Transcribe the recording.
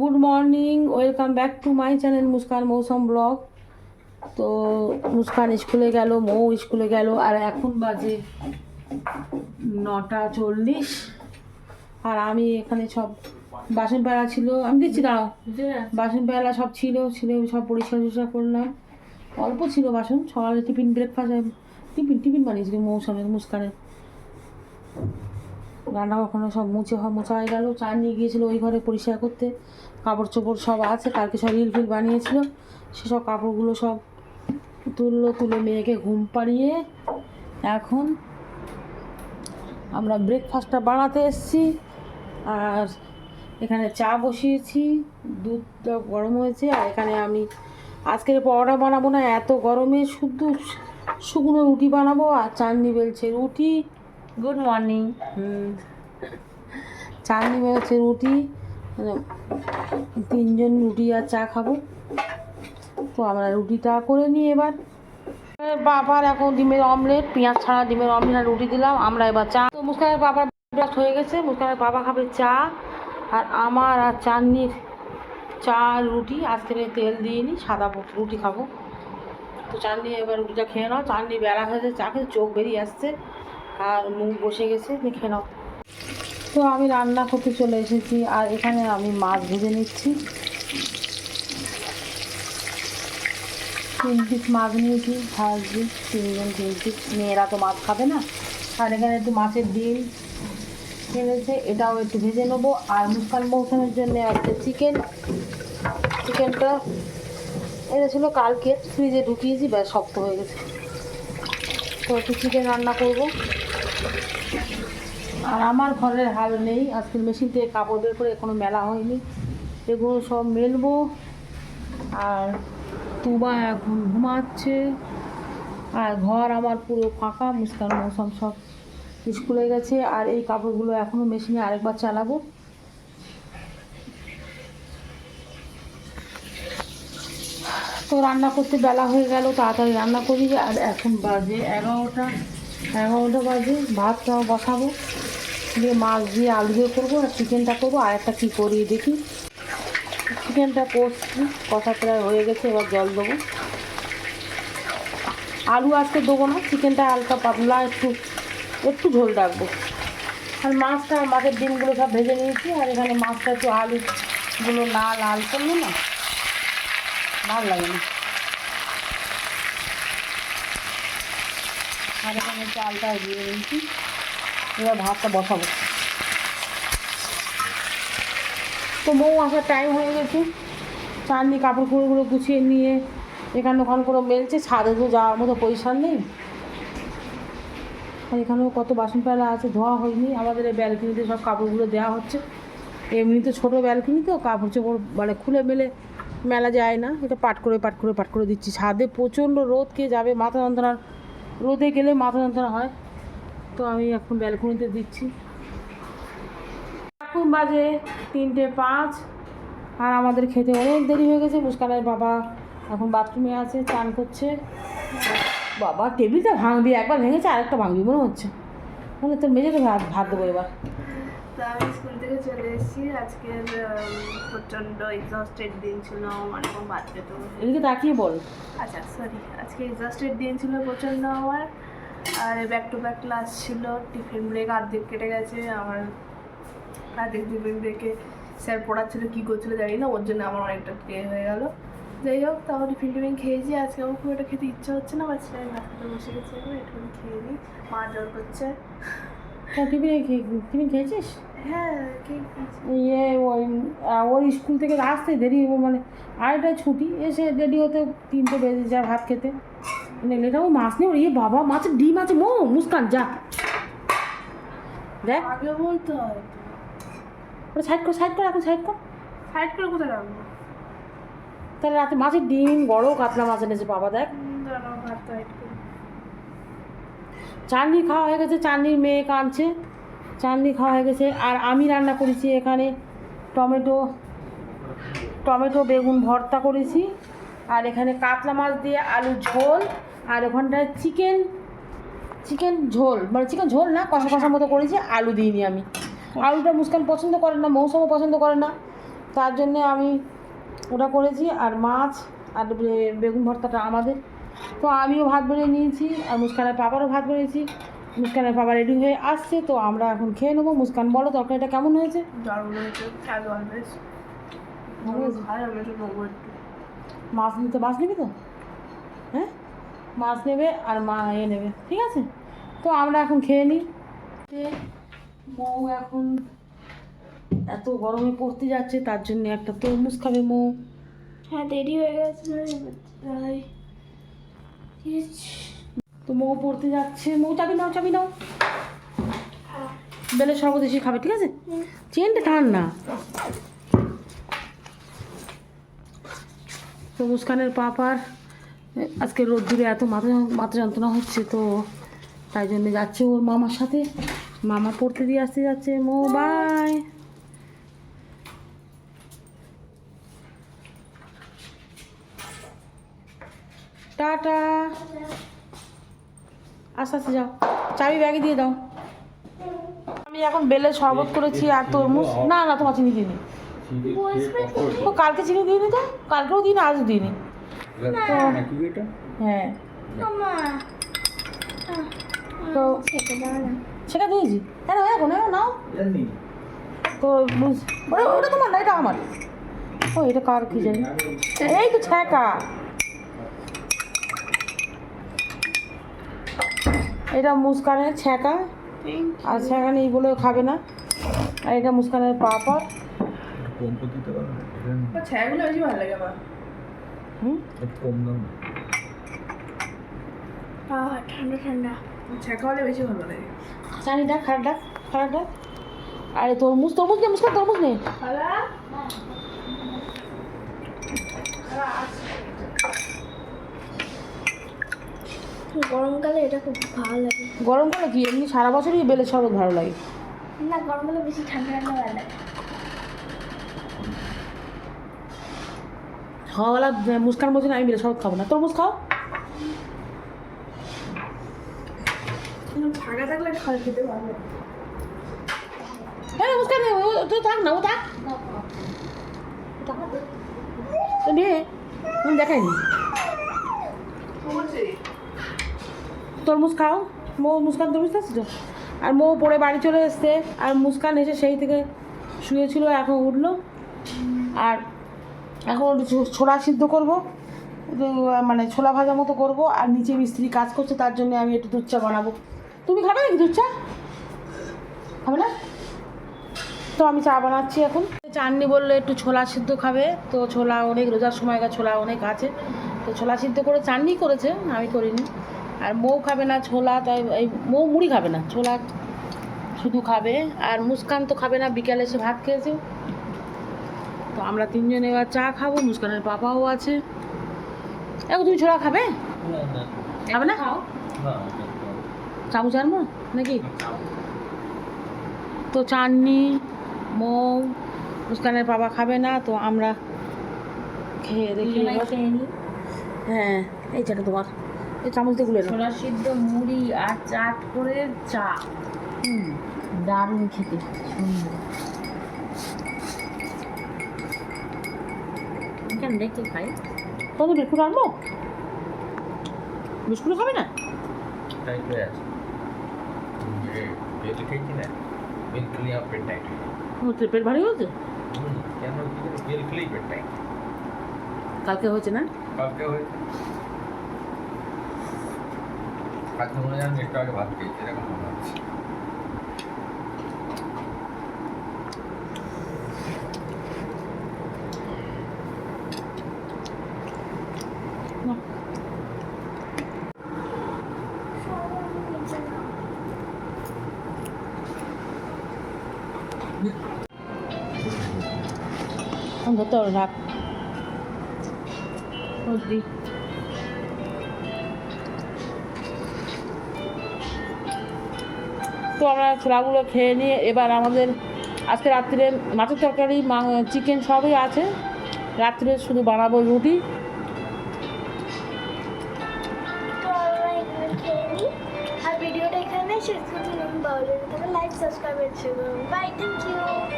Good morning welcome back to my channel Muskan Mousam blog তো মুস্কান স্কুলে গেল, মৌ স্কুলে গেল, আর এখন বাজে নটা চল্লিশ। আর আমি এখানে সব বাসন বেলা ছিল, আমি দিচ্ছি, দাঁড়াও। বাসন পেলা সব ছিল ছিল, সব পরিষ্কার টরিষ্কার করলাম। অল্প ছিল বাসন, সকালে টিফিন ব্রেকফাস্ট টিফিন টিফিন বানিয়েছিল মৌসুমের, মুস্কানের। রান্না কখনো সব মুছে মোছা হয়ে গেল। চা নিয়ে গিয়েছিল ওই ঘরে পরিষ্কার করতে। কাপড় চোপড় সব আছে, কালকে সব রিল ফিল বানিয়েছিল। সেসব কাপড়গুলো সব তুললো, তুলে মেয়েকে ঘুম পাড়িয়ে এখন আমরা ব্রেকফাস্টটা বানাতে এসেছি। আর এখানে চা বসিয়েছি দুধটা গরম হয়েছে, আর এখানে আমি আজকের পরোটা বানাবো না, এত গরমে শুধু শুকনো রুটি বানাবো, আর চাটনি বেলছে রুটি। গুড মর্নিং চাটনি বেলছে রুটি মানে তিনজন রুটি আর চা খাব। তো আমরা রুটিটা করে নিই এবার। বাবার এখন ডিমের অমলেট, পেঁয়াজ ছাড়া ডিমের অমলেট আর রুটি দিলাম। আমরা এবার চা তো মুস্কানের বাবার ব্রেকফাস্ট হয়ে গেছে। মুস্কানের বাবা খাবে চা আর আমার আর চাটনির চা রুটি। আজকে তেল দিইনি সাদা রুটি খাব। তো চাটনি এবার রুটিটা খেয়ে নাও। চাটনি বেড়া হয়েছে চা খেয়ে চোখ বেরিয়ে আসছে। আর মুখ বসে গেছে দেখে নাও। তো আমি রান্না করতে চলে এসেছি, আর এখানে আমি মাছ ভেজে নিচ্ছি। তিন পিস মাছ নিয়েছি, ভাজছি, তিনজন তিন পিস মেয়েরা তো মাছ খাবে না। আর এখানে একটু মাছের ডিম এনেছে, এটাও একটু ভেজে নেব। আর মুসকান মৌসুমের জন্য একটা চিকেন, চিকেনটা এনেছিল কালকে, ফ্রিজে ঢুকিয়েছি, ব্যাস, শক্ত হয়ে গেছে। তো একটু চিকেন রান্না করব। আর আমার ঘরের হাল নেই। আজকে মেশিন থেকে কাপড় বের করে এখনও মেলা হয়নি। এগুলো সব মেলবো। আর তুবা এখন ঘুমাচ্ছে। আর ঘর আমার পুরো ফাঁকা, মুস্কান মৌসুম সব স্কুলে গেছে। আর এই কাপড়গুলো এখনও মেশিনে আরেকবার চালাবো। তো রান্না করতে বেলা হয়ে গেল, তাড়াতাড়ি রান্না করি। আর এখন বাজে এগারোটা। এগারোটা বাজে। ভাতটাও বসাবো। দিয়ে মাছ দিয়ে আলু দিয়ে করব আর চিকেনটা করব। আর একটা কী করি দেখি। চিকেনটা করছি। কষা প্রায় হয়ে গেছে, এবার জল দেবো। আলু আজকে দেবো না চিকেনটা হালকা পাতলা, একটু একটু ঝোল রাখব। আর মাছটা, মাছের ডিমগুলো সব ভেজে নিয়েছি। আর এখানে মাছটা একটু আলুগুলো না লাল করল না, ভালো লাগে না। আর এখানে চালটা দিয়ে নিয়েছি। এবার ভাতটা বসাবো। তো মৌ আসার টাইম হয়ে গেছে। চাননি কাপড় কুড়োগুলো গুছিয়ে নিয়ে এখানে ওখান করে মেলছে, ছাদে তো যাওয়ার মতো পজিশন নেই। আর এখানেও কত বাসন পেলা আছে, ধোয়া হয়নি। আমাদের এই ব্যালকনিতে সব কাপড়গুলো দেওয়া হচ্ছে। এমনি তো ছোটো ব্যালকনি তো, কাপড় চোপড় মানে খুলে মেলে, মেলা যায় না। এটা পাট করে পাট করে পাট করে দিচ্ছি। ছাদে প্রচণ্ড রোদ, কে যাবে? মাথা যন্ত্রণা রোদে গেলে মাথা যন্ত্রণা হয়। তো আমি এখন ব্যালকনিতে দিচ্ছি। এখন বাজে তিনটে পাঁচ, আর আমাদের খেতে অনেক দেরি হয়ে গেছে। মুস্কানের বাবা এখন বাথরুমে আছে, চান করছে। বাবা, টেবিলটা ভাঙবি, একবার ভেঙেছে, আরেকটা ভাঙবি, মনে হচ্ছে। মানে তোর মেঝেতে ভাত ভাত দেবো এবার। তো আমি স্কুল থেকে চলে এসেছি। আজকের প্রচণ্ড এক্সস্টেড দিন ছিল আমার এখন বাদ পেতে এদিকে তাকিয়ে বল। আচ্ছা সরি আজকে এক্সস্টেড দিন ছিল প্রচণ্ড আমার। আর ব্যাক টু ব্যাক ক্লাস ছিল টিফিন ব্রেক অর্ধেক কেটে গেছে। আমার অর্ধেক টিফিন ব্রেকে স্যার পড়াচ্ছিল কী করছিল জানি না ওর জন্য আমার অনেকটা কে হয়ে গেল। যাই হোক তাও টিফিন টিফিন খেয়েছি। আজকে আমার খুব একটা খেতে ইচ্ছা হচ্ছে না বাচ্চা আমি ভাত খেতে বসে গেছি একটু খেয়ে নিই। মা জল করছে। তা টিফিনে খেয়ে টিফিন খেয়েছিস? হ্যাঁ ইয়ে ওই ওর স্কুল থেকে আসতে দেরি হব মানে আড়াইটা ছুটি এসে রেডি হতে তিনটে বেজে যায় ভাত খেতে। মানে এটাও মাছ নেই ইয়ে বাবা মাছের ডিম আছে মো মুস্কান যা। দেখ। আগে বলতে হয় ওটা সাইড কর সাইড কর এখন সাইড কর। সাইড করে কোথায় রাখব? তাহলে রাতে মাছের ডিম বড় কাতলা মাছ এনেছে বাবা দেখ। চাটনি খাওয়া হয়ে গেছে চাটনির মেয়ে কাঁদছে। চাটনি খাওয়া হয়ে গেছে। আর আমি রান্না করেছি এখানে টমেটো টমেটো, বেগুন ভর্তা করেছি। আর এখানে কাতলা মাছ দিয়ে আলু ঝোল। আর ওখানটায় চিকেন চিকেন ঝোল। মানে চিকেন ঝোল না, কষা কষার মতো করেছি, আলু দিইনি আমি। আলুটা মুস্কান পছন্দ করে না, মৌসুমও পছন্দ করে না। তার জন্যে আমি ওটা করেছি। আর মাছ আর বেগুন ভর্তাটা আমাদের। তো আমিও ভাত বেড়ে নিয়েছি, আর মুস্কানের পাপারও ভাত বেড়েছি। মুস্কানের পাপা রেডি হয়ে আসছে তো আমরা এখন খেয়ে নেব। মুস্কান বলো তরকারিটা কেমন হয়েছে? দারুণ হয়েছে মাছ নিতে মাছ নিবি তো? হ্যাঁ? মাছ নেবে আর মা এ নেবে ঠিক আছে? তো আমরা এখন খেয়ে নিই। মৌ এখন এত গরমে পড়তে যাচ্ছে তার জন্য একটা তরমুজ খাবে মৌ। হ্যাঁ দেরি হয়ে গেছে তাই। তো মৌ পড়তে যাচ্ছে। মৌ চাবি নাও চাবি নাও। বেলে শরবত এসে খাবে, ঠিক আছে? চেনটা টান না। তো মুস্কানের পাপার আজকে রোদ্দুরে এত মাথা মাথা যন্ত্রণা হচ্ছে তো, তাই জন্য যাচ্ছে ওর মামার সাথে। মামা পড়তে দিয়ে আসতে যাচ্ছে। মৌ, বাই। Ta ta. আস্তে আস্তে যাও। চাবি ব্যাগে দিয়ে দাও। আমি এখন বেলে শরবত করেছি আর তরমুজ। না না, তোমার চিনি দিইনি। ও, কালকে চিনি দিইনি তো? কালকেও দিইনি, আজও দিইনি। হ্যাঁ। তো সেটা দিয়েছি। হ্যাঁ এখন নাও নাও। তো ওটা তোমার না, এটা আমার। ও, এটা কার কি জানি? এই তো ছ্যাঁকা। এটা মুস্কানের ছ্যাঁকা। আর ছ্যাঁকা নেই বলেও খাবে না। আর এটা মুস্কানের পাপড়। ছায়াগুলো বেশি ভালো লাগে আমার। হুম? ঠান্ডা ঠান্ডা। ছ্যাঁকা হলে বেশি ভালো লাগে। চানিটা খারাপটা খারাপটা আরে তরমুজ তরমুজ নে মুস্কান তরমুজ নে। গরমকালে এটা খুব ভালো লাগে। গরমকালে কি? এমনি সারা বছরই বেলে শরবত ভালো লাগে। না গরমকালে বেশি ঠান্ডা ঠান্ডা ভালো লাগে। খাওয়াওয়ালা মুস্কান বলছে আমি বেলের শরবত খাব না। তরমুজ খাও। ফাঁকা থাকলে খাওয়া খেতে ভালো হ্যাঁ মুস্কান নে, ও ও তো থাক না ও থাক। আমি দেখাইনি তরমুজ খাও। মৌ মুস্কান তরমুজ খাচ্ছি তো? আর মৌ পড়ে বাড়ি চলে এসছে, আর মুস্কান এসে সেই থেকে শুয়েছিল, এখন উঠল। আর এখন ছোলা সিদ্ধ করব মানে ছোলা ভাজা মতো করব, আর নিচে মিস্ত্রি কাজ করছে, তার জন্য আমি একটু দুধ চা বানাবো। তুমি খাবে নাকি দুধ চা? খাবে না? তো আমি চা বানাচ্ছি এখন। চাননি বলল একটু ছোলা সিদ্ধ খাবে, তো ছোলা অনেক, রোজার সময়কার ছোলা অনেক আছে। তো ছোলা সিদ্ধ করে চাননি করেছে, আমি করিনি। আর মৌ খাবে না ছোলা তাই এই মৌ মুড়ি খাবে না ছোলা শুধু খাবে। আর মুস্কান তো খাবে না বিকালে এসে ভাত খেয়েছে। তো আমরা তিনজন এবার চা খাব মুস্কানের পাপাও আছে। এখন তুমি ছোলা খাবে? খাবে না? চামচ আনব নাকি? তো চাননি মৌ মুস্কানের বাবা খাবে না তো আমরা খেয়ে দেখি। হ্যাঁ এই চাটা তোমার। চামচ দিয়ে গুলে ছোলা সিদ্ধ মুড়ি আর চাট করে চা। হুম দারুণ খেতে সুন্দর। কেন দেখি খাই? তোমাদের বিস্কুট আনব বিস্কুট খাবে না? পেট ভারী হয়েছে? কালকে হয়েছে না? কালকে হয়েছে। না কালকে হয়েছে আজকে মনে হয় আমি একটু আগে ভাত খেয়েছি এরকম মনে হচ্ছে না। আমি ধরতে পারো রাখ সর্দি তো আমরা ছোলাগুলো খেয়ে নিয়ে এবার আমাদের আজকে রাত্রে মাছের তরকারি চিকেন সবই আছে। রাত্রে শুধু বানাবো রুটি। আর ভিডিওটা এখানে শেষ করছি। Like subscribe bye thank you